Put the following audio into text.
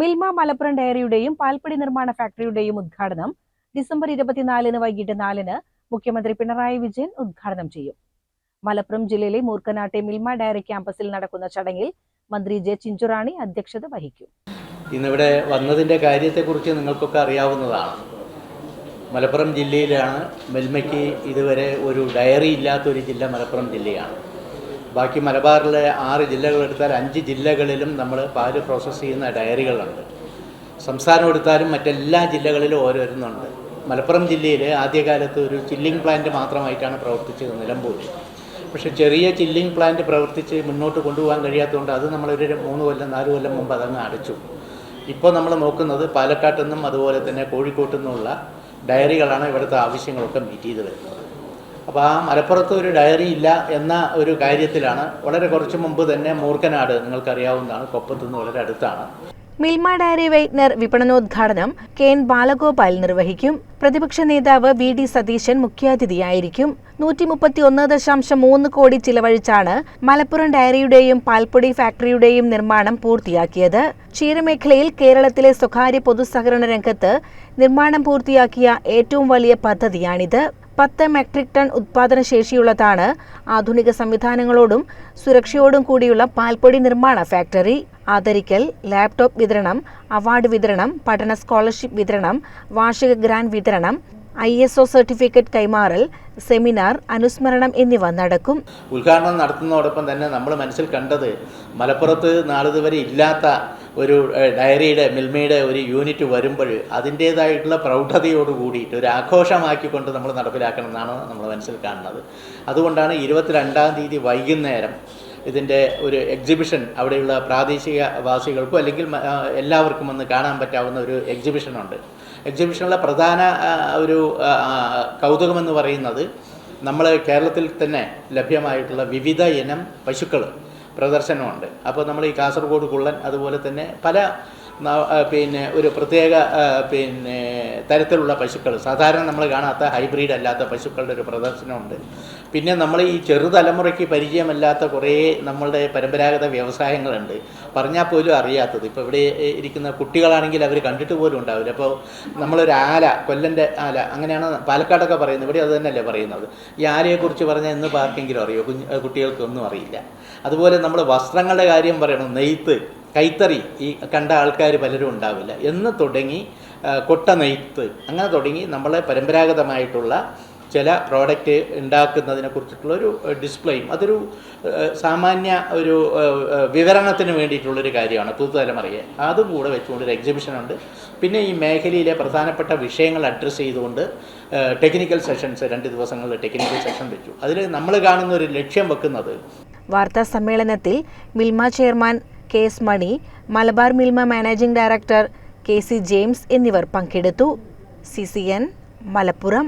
മിൽമ മലപ്പുറം ഡയറിയുടെയും പാൽപ്പൊടി നിർമ്മാണ ഫാക്ടറിയുടെയും ഉദ്ഘാടനം. ഡിസംബർ ഇരുപത്തിനാലിന് വൈകിട്ട് നാലിന് മുഖ്യമന്ത്രി പിണറായി വിജയൻ ഉദ്ഘാടനം ചെയ്യും. മലപ്പുറം ജില്ലയിലെ മൂർക്കനാട്ടെ മിൽമ ഡയറി ക്യാമ്പസിൽ നടക്കുന്ന ചടങ്ങിൽ മന്ത്രി ജെ ചിഞ്ചുറാണി അധ്യക്ഷത വഹിക്കും. ഇന്നിവിടെ വന്നതിന്റെ കാര്യത്തെക്കുറിച്ച് നിങ്ങൾക്കൊക്കെ അറിയാവുന്നതാണ്. മലപ്പുറം ജില്ലയിലാണ് മെൽമയ്ക്ക് ഇതുവരെ ഒരു ഡയറി ഇല്ലാത്തൊരു ജില്ല മലപ്പുറം ജില്ലയാണ്. ബാക്കി മലബാറിലെ ആറ് ജില്ലകളെടുത്താൽ അഞ്ച് ജില്ലകളിലും നമ്മൾ പാൽ പ്രോസസ്സ് ചെയ്യുന്ന ഡയറികളുണ്ട് സംസ്ഥാനം എടുത്താലും മറ്റെല്ലാ ജില്ലകളിലും ഓരോരുന്നുണ്ട്. മലപ്പുറം ജില്ലയിൽ ആദ്യകാലത്ത് ഒരു ചില്ലിംഗ് പ്ലാന്റ് മാത്രമായിട്ടാണ് പ്രവർത്തിച്ചത് നിലമ്പൂർ. പക്ഷേ ചെറിയ ചില്ലിംഗ് പ്ലാന്റ് പ്രവർത്തിച്ച് മുന്നോട്ട് കൊണ്ടുപോകാൻ കഴിയാത്തതുകൊണ്ട് അത് നമ്മളൊരു മൂന്ന് കൊല്ലം നാല് കൊല്ലം മുമ്പ് അതങ്ങ് അടച്ചു. ഇപ്പോൾ നമ്മൾ നോക്കുന്നത് പാലക്കാട്ടു നിന്നും അതുപോലെ തന്നെ കോഴിക്കോട്ടു നിന്നുമുള്ള ഡയറികളാണ് ഇവിടുത്തെ ആവശ്യങ്ങളൊക്കെ മീറ്റ് ചെയ്ത് വരുന്നത്. അപ്പോൾ ആ മലപ്പുറത്ത് ഒരു ഡയറി ഇല്ല എന്ന ഒരു കാര്യത്തിലാണ്. വളരെ കുറച്ച് മുമ്പ് തന്നെ മൂർക്കനാട് നിങ്ങൾക്കറിയാവുന്നതാണ്. അറിയാവുന്നതാണ് നിന്ന് വളരെ അടുത്താണ്. മിൽമ ഡയറി വൈറ്റ്നർ വിപണനോദ്ഘാടനം കെ എൻ ബാലഗോപാൽ നിർവഹിക്കും. പ്രതിപക്ഷ നേതാവ് വി ഡി സതീശൻ മുഖ്യാതിഥിയായിരിക്കും. നൂറ്റി മുപ്പത്തി ഒന്ന് ദശാംശം മൂന്ന് കോടി ചിലവഴിച്ചാണ് മലപ്പുറം ഡയറിയുടെയും പാൽപ്പൊടി ഫാക്ടറിയുടെയും നിർമ്മാണം പൂർത്തിയാക്കിയത്. ക്ഷീരമേഖലയിൽ കേരളത്തിലെ സ്വകാര്യ പൊതുസഹകരണ രംഗത്ത് നിർമ്മാണം പൂർത്തിയാക്കിയ ഏറ്റവും വലിയ പദ്ധതിയാണിത്. പത്ത് മെട്രിക് ടൺ ഉത്പാദന ശേഷിയുള്ളതാണ്. ആധുനിക സംവിധാനങ്ങളോടും സുരക്ഷയോടും കൂടിയുള്ള പാൽപ്പൊടി നിർമ്മാണ ഫാക്ടറി ആദരിക്കൽ ലാപ്ടോപ്പ് വിതരണം അവാർഡ് വിതരണം പഠന സ്കോളർഷിപ്പ് വിതരണം വാർഷിക ഗ്രാന്റ് വിതരണം ഐ സർട്ടിഫിക്കറ്റ് കൈമാറൽ സെമിനാർ അനുസ്മരണം എന്നിവ നടക്കും. ഉദ്ഘാടനം നടത്തുന്നതോടൊപ്പം തന്നെ നമ്മൾ മനസ്സിൽ കണ്ടത് മലപ്പുറത്ത് നാളിതുവരെ ഇല്ലാത്ത ഒരു ഡയറിയുടെ മിൽമയുടെ ഒരു യൂണിറ്റ് വരുമ്പോൾ അതിന്റേതായിട്ടുള്ള പ്രൗഢതയോട് കൂടിയിട്ട് ഒരു ആഘോഷമാക്കിക്കൊണ്ട് നമ്മൾ നടപ്പിലാക്കണം എന്നാണ് നമ്മൾ മനസ്സിൽ കാണുന്നത്. അതുകൊണ്ടാണ് ഇരുപത്തിരണ്ടാം തീയതി വൈകുന്നേരം ഇതിന്റെ ഒരു എക്സിബിഷൻ അവിടെയുള്ള പ്രാദേശിക വാസികൾക്കും അല്ലെങ്കിൽ എല്ലാവർക്കും ഒന്ന് കാണാൻ പറ്റാവുന്ന ഒരു എക്സിബിഷനുണ്ട്. എക്സിബിഷനിലെ പ്രധാന ഒരു കൗതുകമെന്ന് പറയുന്നത് നമ്മൾ കേരളത്തിൽ തന്നെ ലഭ്യമായിട്ടുള്ള വിവിധ ഇനം പശുക്കൾ പ്രദർശനമുണ്ട്. അപ്പോൾ നമ്മൾ ഈ കാസർഗോഡ് കുള്ളൻ അതുപോലെ തന്നെ പല പിന്നെ ഒരു പ്രത്യേക പിന്നെ തരത്തിലുള്ള പശുക്കൾ. സാധാരണ നമ്മൾ കാണാത്ത ഹൈബ്രിഡ് അല്ലാത്ത പശുക്കളുടെ ഒരു പ്രദർശനമുണ്ട്. പിന്നെ നമ്മൾ ഈ ചെറുതലമുറയ്ക്ക് പരിചയമല്ലാത്ത കുറേ നമ്മളുടെ പരമ്പരാഗത വ്യവസായങ്ങളുണ്ട്. പറഞ്ഞാൽ പോലും അറിയാത്തത്. ഇപ്പോൾ ഇവിടെ ഇരിക്കുന്ന കുട്ടികളാണെങ്കിൽ അവർ കണ്ടിട്ട് പോലും ഉണ്ടാവില്ല. അപ്പോൾ നമ്മളൊരു ആല കൊല്ലന്റെ ആല അങ്ങനെയാണ് പാലക്കാടൊക്കെ പറയുന്നത്. ഇവിടെ അത് തന്നെയല്ലേ പറയുന്നത്. ഈ ആലയെക്കുറിച്ച് പറഞ്ഞാൽ ഇന്ന് ആർക്കെങ്കിലും അറിയോ? കുഞ്ഞ് കുട്ടികൾക്കൊന്നും അറിയില്ല. അതുപോലെ നമ്മൾ വസ്ത്രങ്ങളുടെ കാര്യം പറയണം. നെയ്ത്ത്. കൈത്തറി ഈ കണ്ട ആൾക്കാർ പലരും ഉണ്ടാവില്ല. എന്ന് തുടങ്ങി കൊട്ട നെയ്ത്ത് അങ്ങനെ തുടങ്ങി നമ്മളെ പരമ്പരാഗതമായിട്ടുള്ള ചില പ്രോഡക്റ്റ് ഉണ്ടാക്കുന്നതിനെ കുറിച്ചിട്ടുള്ളൊരു ഡിസ്പ്ലേയും അതൊരു സാമാന്യ ഒരു വിവരണത്തിന് വേണ്ടിയിട്ടുള്ളൊരു കാര്യമാണ് പുതുതലമുറയെ. അതും കൂടെ വെച്ചുകൊണ്ട് ഒരു എക്സിബിഷൻ ഉണ്ട്. പിന്നെ ഈ മേഖലയിലെ പ്രധാനപ്പെട്ട വിഷയങ്ങൾ അഡ്രസ്സ് ചെയ്തുകൊണ്ട് ടെക്നിക്കൽ സെഷൻസ് രണ്ട് ദിവസങ്ങളിൽ ടെക്നിക്കൽ സെഷൻ വെച്ചു. അതിൽ നമ്മൾ കാണുന്ന ഒരു ലക്ഷ്യം വെക്കുന്നത് വാർത്താ സമ്മേളനത്തിൽ Milma chairman K S Mani Malabar Milma managing director K C James എന്നിവർ പങ്കെടുത്തു സി സി എൻ മലപ്പുറം